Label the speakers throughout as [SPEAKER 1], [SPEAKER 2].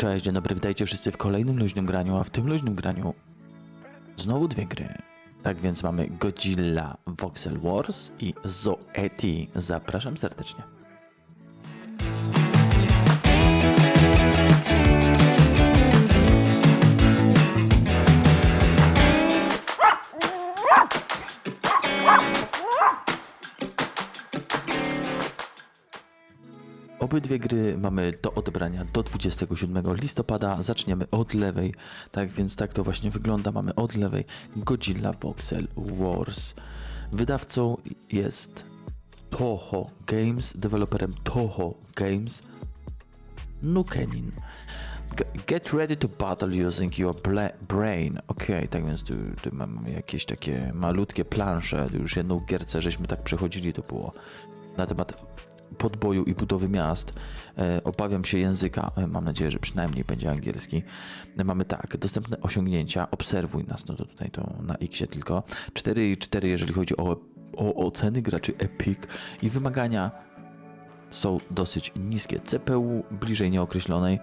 [SPEAKER 1] Cześć, dzień dobry, witajcie wszyscy w kolejnym luźnym graniu, a w tym luźnym graniu znowu dwie gry. Tak więc mamy Godzilla Voxel Wars i Zoeti. Zapraszam serdecznie. Obydwie gry mamy do odebrania do 27 listopada. Zaczniemy od lewej. Tak więc tak to właśnie wygląda. Mamy od lewej Godzilla Voxel Wars. Wydawcą jest Toho Games, deweloperem Toho Games. Nukenin. Get ready to battle using your brain. Okej, tak więc tu, tu mamy jakieś takie malutkie plansze. Już jedną gierce żeśmy tak przechodzili, to było na temat podboju i budowy miast. E, obawiam się języka. E, mam nadzieję, że przynajmniej będzie angielski. E, mamy tak, dostępne osiągnięcia. Obserwuj nas, no to tutaj to na X tylko. 4 i 4, jeżeli chodzi o, o oceny graczy Epic i wymagania są dosyć niskie. CPU bliżej nieokreślonej,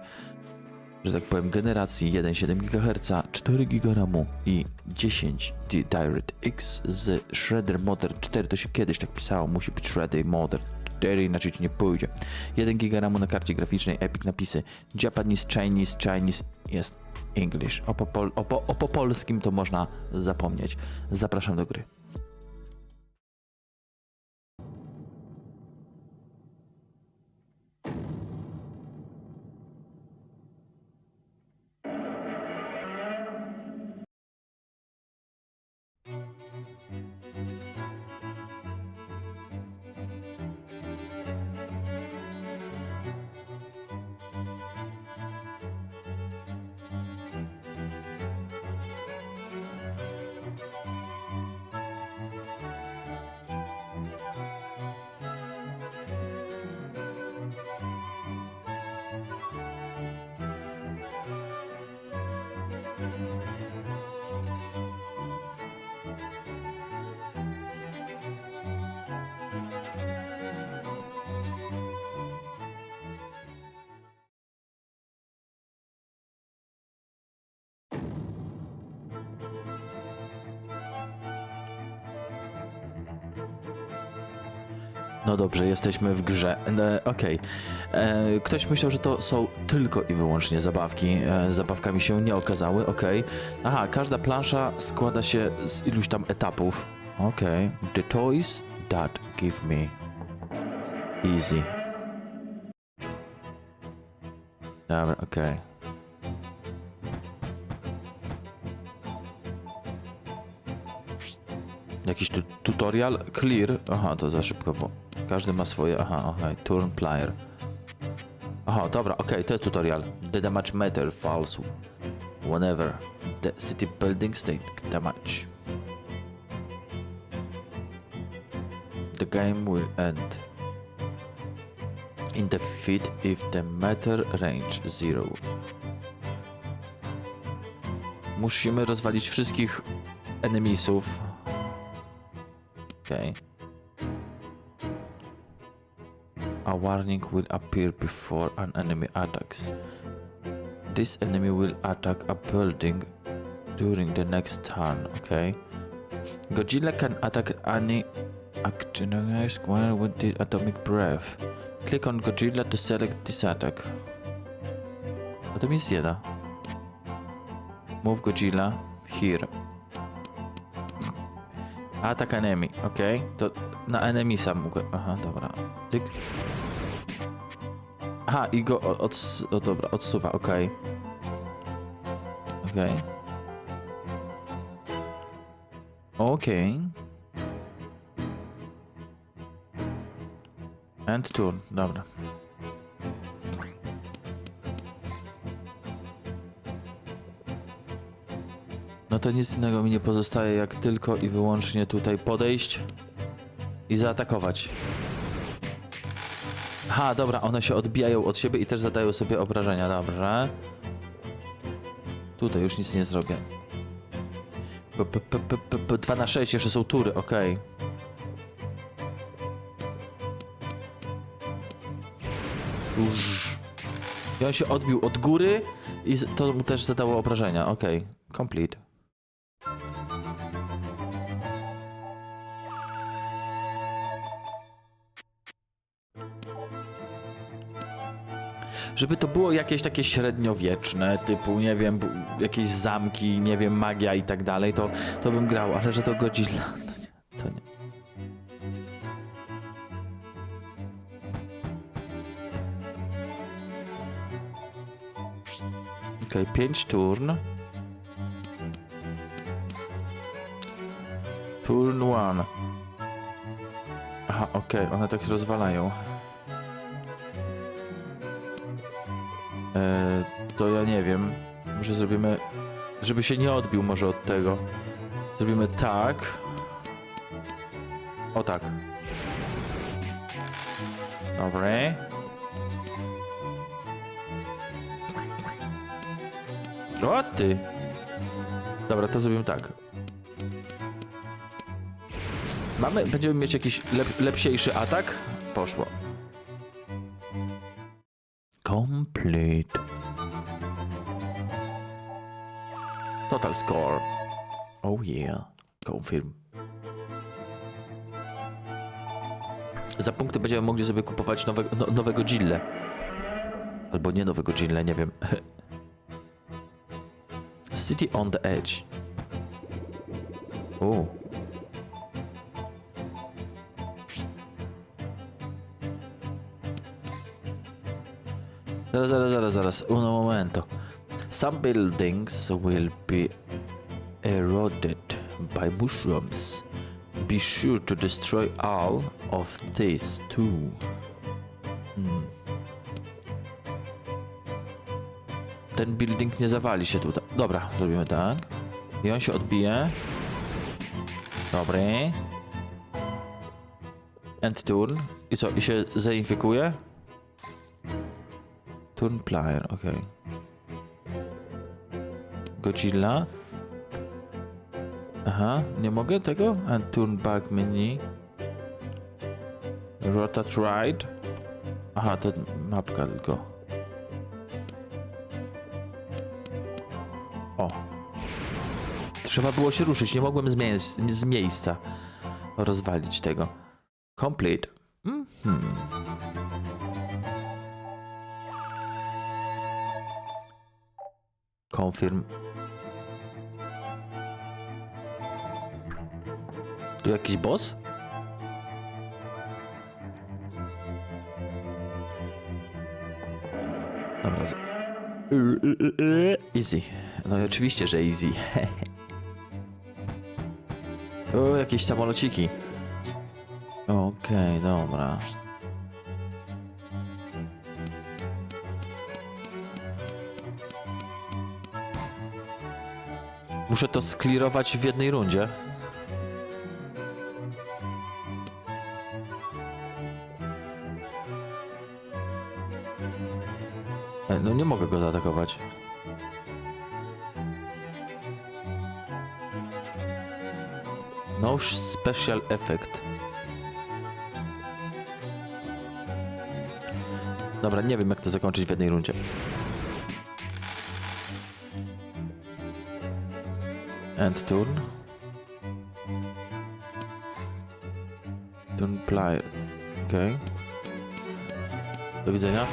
[SPEAKER 1] że tak powiem, generacji 1,7 GHz, 4 GB RAMu i 10 D DirectX z Shredder Modern 4. To się kiedyś tak pisało, musi być Shredder Modern 4, inaczej ci nie pójdzie. 1 GB RAMu na karcie graficznej, Epic napisy Japanese, Chinese, Chinese jest English. O po, o, po, o po polskim to można zapomnieć. Zapraszam do gry. No dobrze, jesteśmy w grze. E, Okej. Ktoś myślał, że to są tylko i wyłącznie zabawki. E, zabawkami się nie okazały, okej. Aha, każda plansza składa się z iluś tam etapów. Okej. The toys that give me easy. Dobra, okej. Jakiś tu tutorial? Clear? Aha, to za szybko, bo każdy ma swoje. Aha, okej, turn player. Aha, dobra, okej, to jest tutorial. The damage meter falls whenever the city building state damage. The game will end in defeat if the meter range zero. Musimy rozwalić wszystkich enemisów. Okej. A warning will appear before an enemy attacks. This enemy will attack a building during the next turn, okay? Godzilla can attack any actionized square with the atomic breath. Click on Godzilla to select this attack. A to mi zjada. Move Godzilla here. Atak enemy, okej. To na enemisa mogę. Aha, dobra. Tyk. Aha, i go o- ods... O, dobra, odsuwa, okej. Okej. Okej. End turn, dobra. No to nic innego mi nie pozostaje, jak tylko i wyłącznie tutaj podejść i zaatakować. Ha, dobra, one się odbijają od siebie i też zadają sobie obrażenia, dobrze. Tutaj już nic nie zrobię. P- p- p- p- p- p- 2 na 6, jeszcze są tury, okej. Uż. I on się odbił od góry i to mu też zadało obrażenia. Okej, complete. Żeby to było jakieś takie średniowieczne, typu, nie wiem, jakieś zamki, nie wiem, magia i tak dalej, to, to bym grał, ale że to Godzilla, to nie. To nie. Okej, okay, 5 turn. Turn 1. Aha, okej, one tak się rozwalają. Eee, to ja nie wiem. Może zrobimy. Żeby się nie odbił może od tego. Zrobimy tak. O tak. Dobre. O ty. Dobra, to zrobimy tak. Mamy, będziemy mieć jakiś lep, lepsiejszy atak? Poszło. Complete. Total score. Oh yeah. Confirm. Za punkty będziemy mogli sobie kupować nowe, no, nowego Gille. Albo nie nowego Gille, nie wiem. City on the Edge. O. Zaraz, zaraz, zaraz, zaraz. Uno momento. Some buildings will be eroded by mushrooms. Be sure to destroy all of these too. Hmm. Ten building nie zawali się tutaj. Dobra, zrobimy tak. I on się odbije. Dobry. End turn. I co? I się zainfikuje? Turn player, okej. Godzilla. Aha, nie mogę tego? And turn back menu. Rotate right. Aha, to mapka tylko. O. Trzeba było się ruszyć, nie mogłem z, miejsc, z miejsca rozwalić tego. Complete. Mhm. Confirm. Tu jakiś boss? Dobra. Easy. No i oczywiście, że easy. o, jakieś samolociki. Okej, dobra. Muszę to sklirować w jednej rundzie. E, No nie mogę go zaatakować. No special effect. Dobra, nie wiem jak to zakończyć w jednej rundzie. End turn. Turn player. Okej. Do widzenia.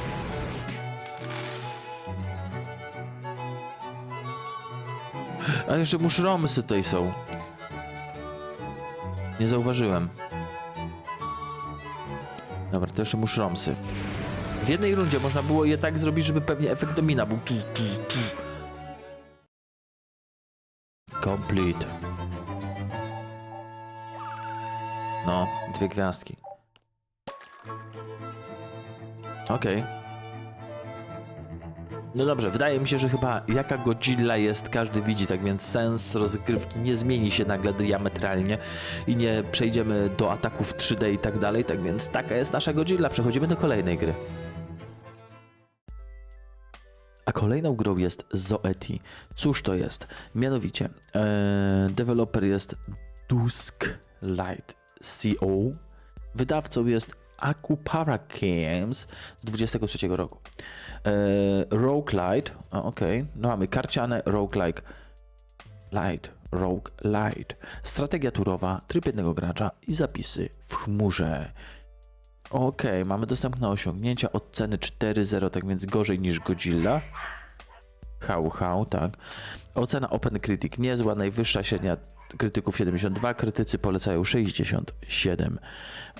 [SPEAKER 1] A jeszcze mushromsy tutaj są. Nie zauważyłem. Dobra, to jeszcze mushromsy. W jednej rundzie można było je tak zrobić, żeby pewnie efekt domina był. Tu, tu, tu. Complete. No, dwie gwiazdki. Okej. No dobrze, wydaje mi się, że chyba jaka Godzilla jest, każdy widzi, tak więc sens rozgrywki nie zmieni się nagle diametralnie i nie przejdziemy do ataków 3D i tak dalej, tak więc taka jest nasza Godzilla. Przechodzimy do kolejnej gry. Kolejną grą jest Zoeti. Cóż to jest? Mianowicie, e, deweloper jest Dusk Light CO, wydawcą jest Akupara Games z 23 roku. E, roguelite, a, okej, no mamy karciane roguelike, light, rogue light, strategia turowa, tryb jednego gracza i zapisy w chmurze. Okej, mamy dostępne osiągnięcia od ceny 4.0, tak więc gorzej niż Godzilla. Hał, hał, tak. Ocena Open Critic niezła, najwyższa średnia krytyków 72, krytycy polecają 67.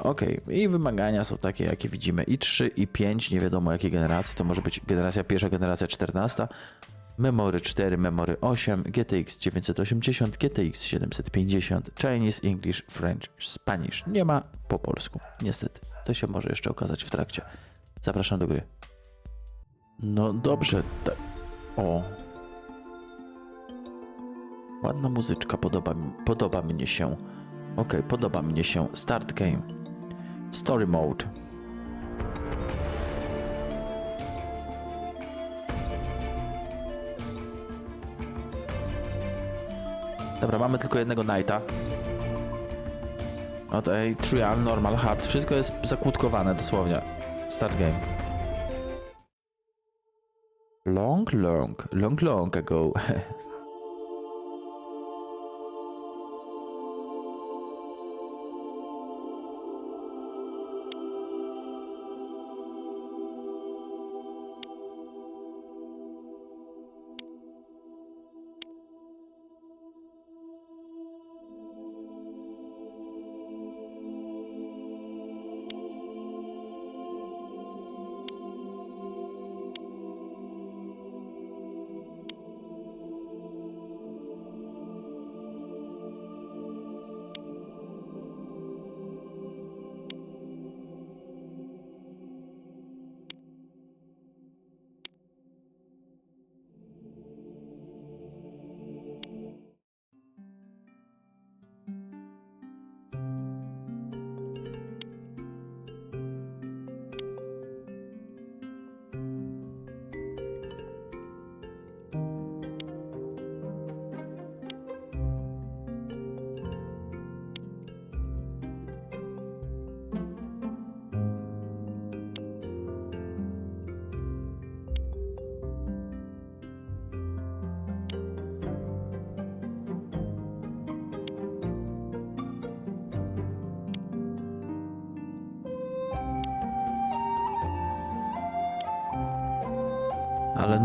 [SPEAKER 1] Ok, i wymagania są takie, jakie widzimy. I 3, i 5, nie wiadomo jakiej generacji, to może być generacja pierwsza, generacja 14. Memory 4, Memory 8, GTX 980, GTX 750, Chinese, English, French, Spanish. Nie ma po polsku, niestety. To się może jeszcze okazać w trakcie. Zapraszam do gry. No dobrze. O. Ładna muzyczka, podoba, mi, podoba się. Ok, podoba mnie się. Start game. Story mode. Dobra, mamy tylko jednego Knighta. Od ej, trial, normal, hard. Wszystko jest zakłódkowane dosłownie. Start game. Long, long, long, long ago.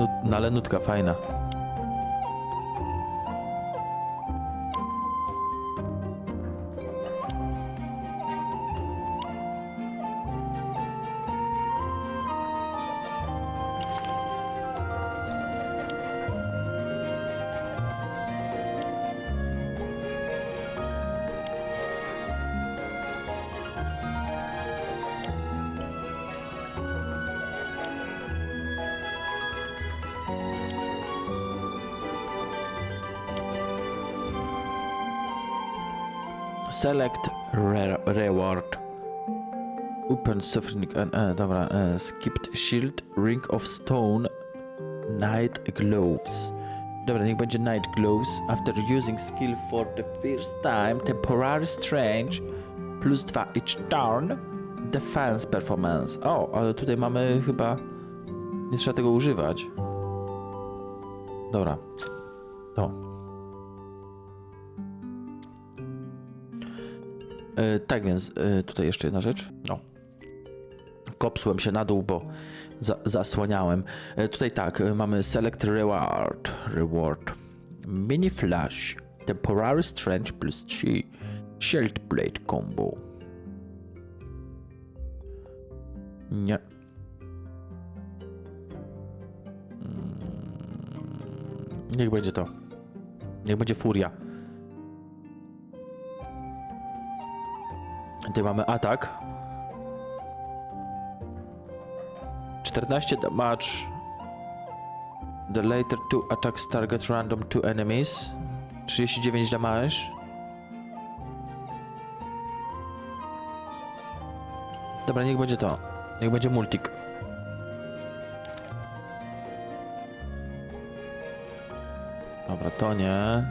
[SPEAKER 1] nut, no, ale nutka fajna. Select re reward. Open suffering. E, dobra. E, skipped shield. Ring of stone. Night gloves. Dobra, niech będzie night gloves. After using skill for the first time, temporary strange plus 2 each turn. Defense performance. O, ale tutaj mamy chyba. Nie trzeba tego używać. Dobra. To. Tak więc, e, tutaj jeszcze jedna rzecz. No. Kopsłem się na dół, bo za, zasłaniałem. E, tutaj tak, e, mamy Select Reward. Reward. Mini Flash. Temporary Strength plus 3. Shield Blade Combo. Nie. Mm, Niech będzie to. Niech będzie Furia. Tutaj mamy atak. 14 damage. The later two attacks target random two enemies. 39 damage. Dobra, niech będzie to. Niech będzie multik. Dobra, to nie.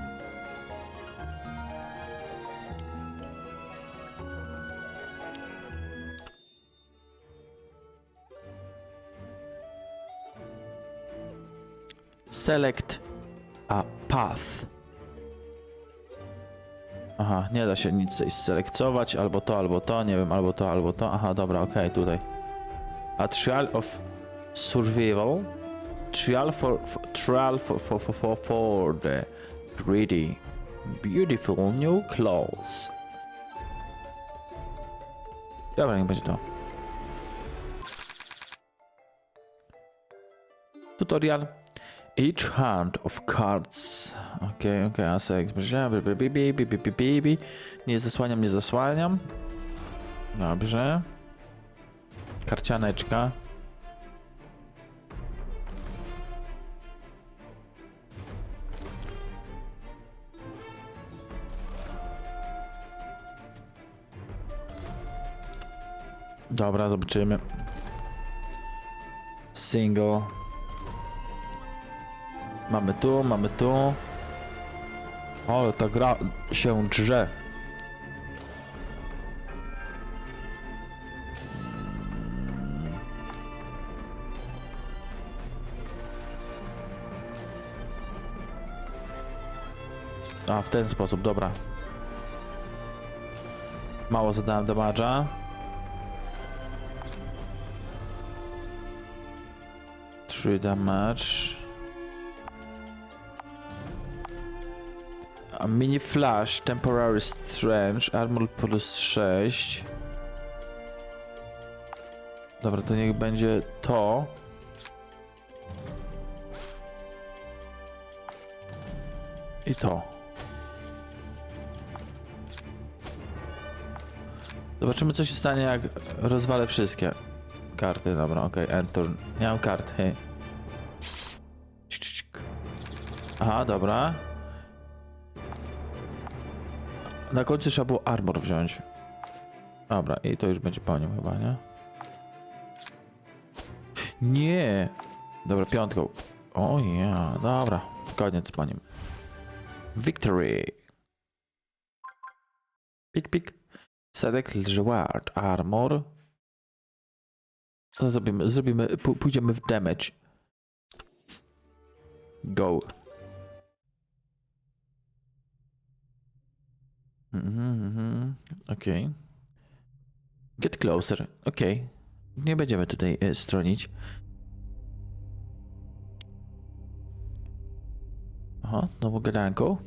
[SPEAKER 1] Select a path. Aha, nie da się nic tutaj selektować, albo to, albo to, nie wiem, albo to, albo to. Aha, dobra, okej, tutaj. A trial of survival. Trial for, for trial for, for, for, for, for the greedy, beautiful new clothes. Dobra, niech będzie to. Tutorial. Each hand of cards. Okej, okej, a seks. Nie zasłaniam, nie zasłaniam. Dobrze. Karcianeczka. Dobra, zobaczymy. Single. Mamy tu, mamy tu. O, ta gra się drze. A, w ten sposób, dobra. Mało zadałem damage'a. Three damage. Mini flash, temporary strange, armor plus 6. Dobra, to niech będzie to. I to. Zobaczymy co się stanie jak rozwalę wszystkie karty. Dobra, okej, turn. Nie mam kart, hej. Aha, dobra. Na końcu trzeba było armor wziąć. Dobra, i to już będzie po nim chyba, nie? Nie! Dobra, piątką. O ja, dobra. Koniec po nim. Victory! Pik, pik. Select reward armor. Co zrobimy? Zrobimy, pó- pójdziemy w damage. Go. Mhm, mhm. Okej. Get closer. Okej. Nie będziemy tutaj e, stronić. Aha, znowu gadanko.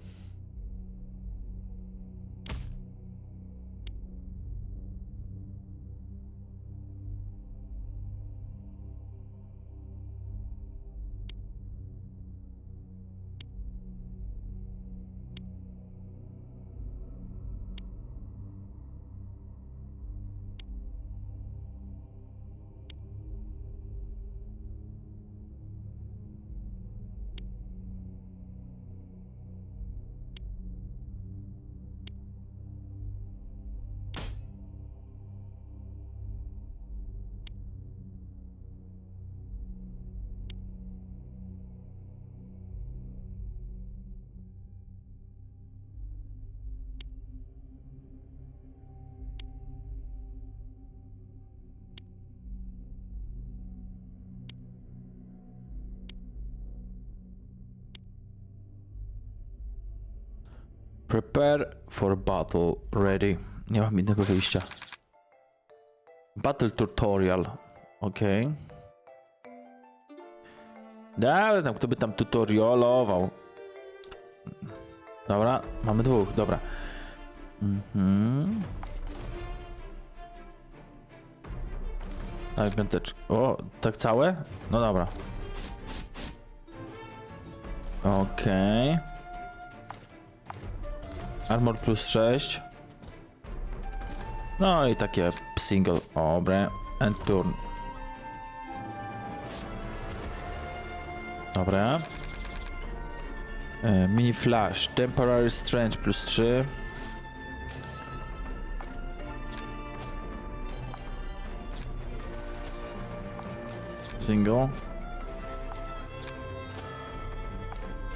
[SPEAKER 1] Prepare for battle. Ready. Nie mam innego wyjścia. Battle tutorial. Okay. Dobra, tam kto by tam tutorialował. Dobra, mamy dwóch, dobra. Mhm. Daj piąteczkę. O, tak całe? No dobra. Okej. Armor plus 6. No i takie single. Dobre. End turn. Dobra. E, mini flash. Temporary strength plus 3. Single.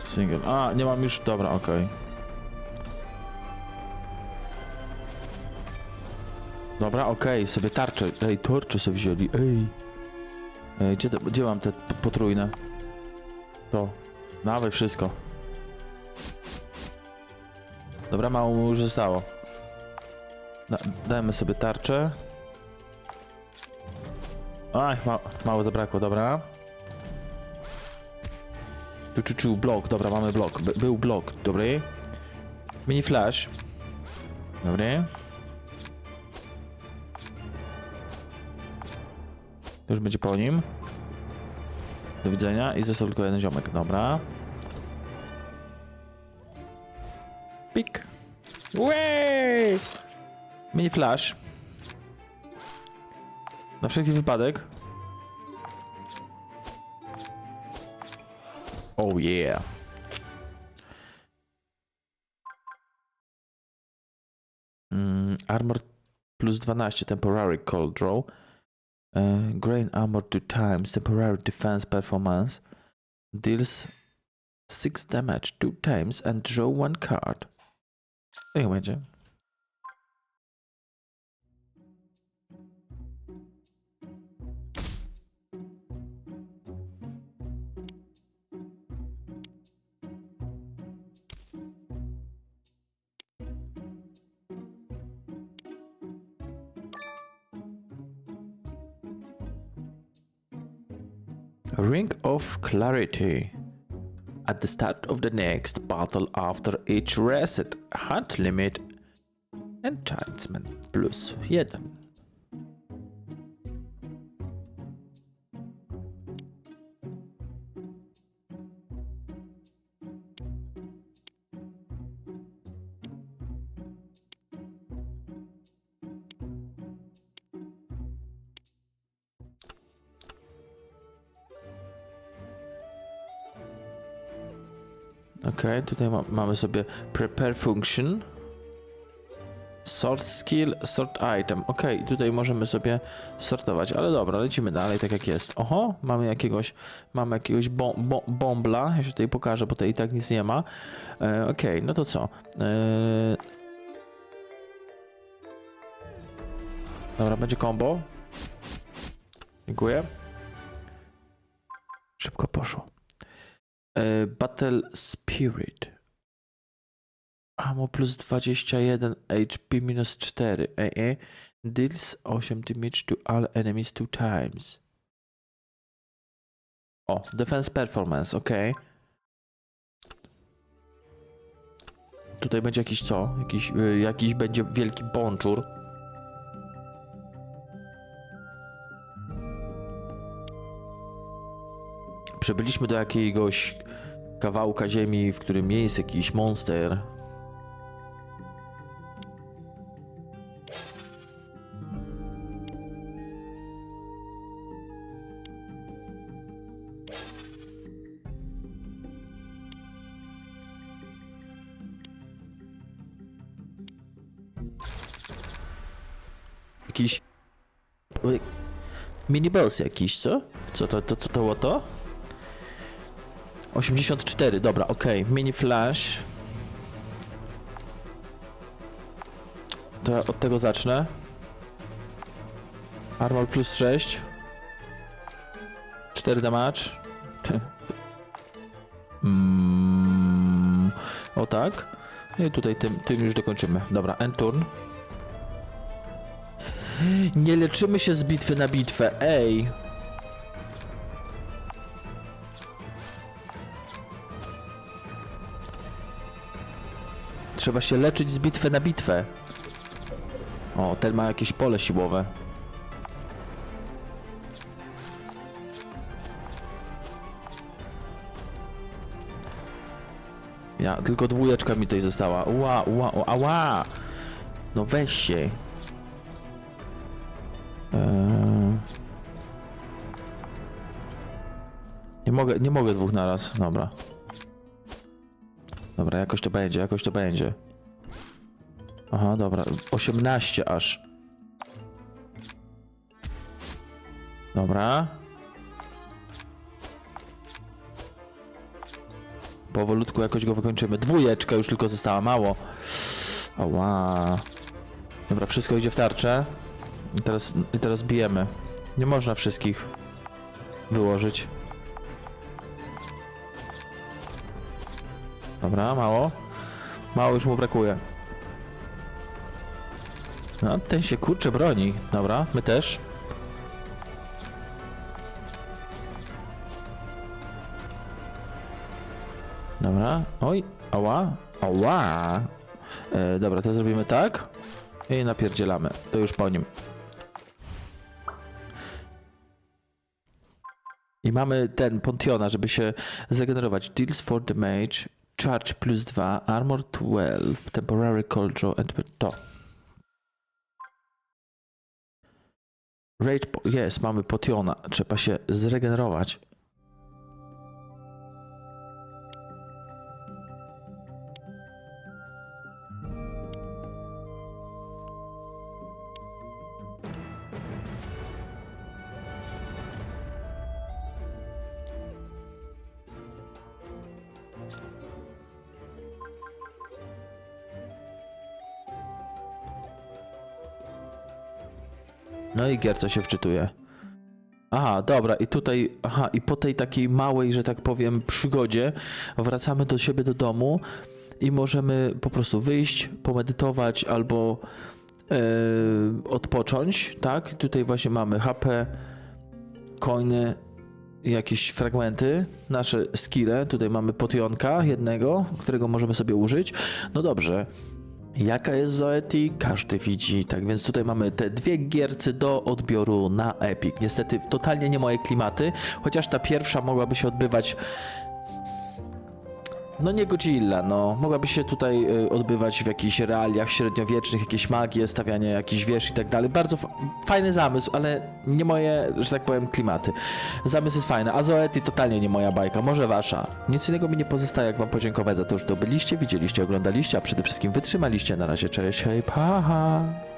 [SPEAKER 1] Single. A, nie mam już. Dobra, okej. Dobra, okej, sobie tarczę. Ej, tarczę sobie wzięli. Ej. Ej, gdzie, to, gdzie mam te potrójne? To. Dawaj wszystko. Dobra, mało mu już zostało. Da, dajmy sobie tarczę. Aj, ma, mało zabrakło, dobra. Tu, tu, tu, blok, dobra, mamy blok. By, był blok, dobry. Mini flash. Dobry. Już będzie po nim. Do widzenia i został tylko jeden ziomek, dobra. Pik. Way! Mini flash. Na wszelki wypadek. Oh yeah. Mm, armor plus 12, temporary cold draw. Uh, grain armor two times, temporary defense performance. Deals 6 damage two times and draw one card. Niech. Ring of Clarity. At the start of the next battle after each reset, hunt limit enchantment plus 1. Okej, tutaj ma, mamy sobie prepare function. Sort skill, sort item. Okej, tutaj możemy sobie sortować, ale dobra, lecimy dalej tak jak jest. Oho, mamy jakiegoś, mamy jakiegoś bom, bom, bombla. Ja się tutaj pokażę, bo tutaj i tak nic nie ma. E, Okej, no to co? E... Dobra, będzie combo. Dziękuję. Szybko poszło. E, Battle Spirit. Ammo plus 21, HP minus 4. E, e. Deals 8 damage to all enemies two times. O, defense performance, ok. Tutaj będzie jakiś co? Jakiś, y, jakiś będzie wielki bonczur. Przybyliśmy do jakiegoś kawałka ziemi, w którym jest jakiś monster. Jakiś... Miniboss jakiś, co? Co to, to, to było to? 84, dobra, okej. Mini flash. To ja od tego zacznę. Armor plus 6. 4 damage. Mm, o tak. I tutaj tym, tym już dokończymy. Dobra, end turn. Nie leczymy się z bitwy na bitwę, ej. Trzeba się leczyć z bitwy na bitwę. O, ten ma jakieś pole siłowe. Ja, tylko dwójeczka mi tutaj została. Ła, ła, ła, ała! No weź się. Eee... Nie mogę, nie mogę dwóch naraz. Dobra. Dobra, jakoś to będzie, jakoś to będzie. Aha, dobra. 18 aż. Dobra. Powolutku jakoś go wykończymy. Dwójeczka już tylko została, mało. Ała. Dobra, wszystko idzie w tarczę. I teraz, I teraz bijemy. Nie można wszystkich wyłożyć. Dobra, mało. Mało już mu brakuje. No, ten się kurczę broni. Dobra, my też. Dobra, oj, ała, ała. E, dobra, to zrobimy tak. I napierdzielamy. To już po nim. I mamy ten Pontiona, żeby się zregenerować. Deals for the mage, charge plus 2, armor 12, temporary draw and to. Rage, jest, mamy Potiona. Trzeba się zregenerować. No i Gierco się wczytuje. Aha, dobra, i tutaj, aha, i po tej takiej małej, że tak powiem, przygodzie wracamy do siebie do domu i możemy po prostu wyjść, pomedytować albo e, odpocząć, tak? Tutaj właśnie mamy HP, coiny, jakieś fragmenty, nasze skille. Tutaj mamy potionka jednego, którego możemy sobie użyć. No dobrze. Jaka jest Zoeti? Każdy widzi. Tak więc tutaj mamy te dwie giercy do odbioru na Epic. Niestety totalnie nie moje klimaty, chociaż ta pierwsza mogłaby się odbywać. No nie Godzilla, no. Mogłaby się tutaj y, odbywać w jakichś realiach średniowiecznych, jakieś magie, stawianie jakichś wież i tak dalej. Bardzo fajny zamysł, ale nie moje, że tak powiem, klimaty. Zamysł jest fajny, a Zoeti totalnie nie moja bajka, może wasza. Nic innego mi nie pozostaje, jak wam podziękować za to, że to byliście, widzieliście, oglądaliście, a przede wszystkim wytrzymaliście. Na razie, cześć, hej, pa!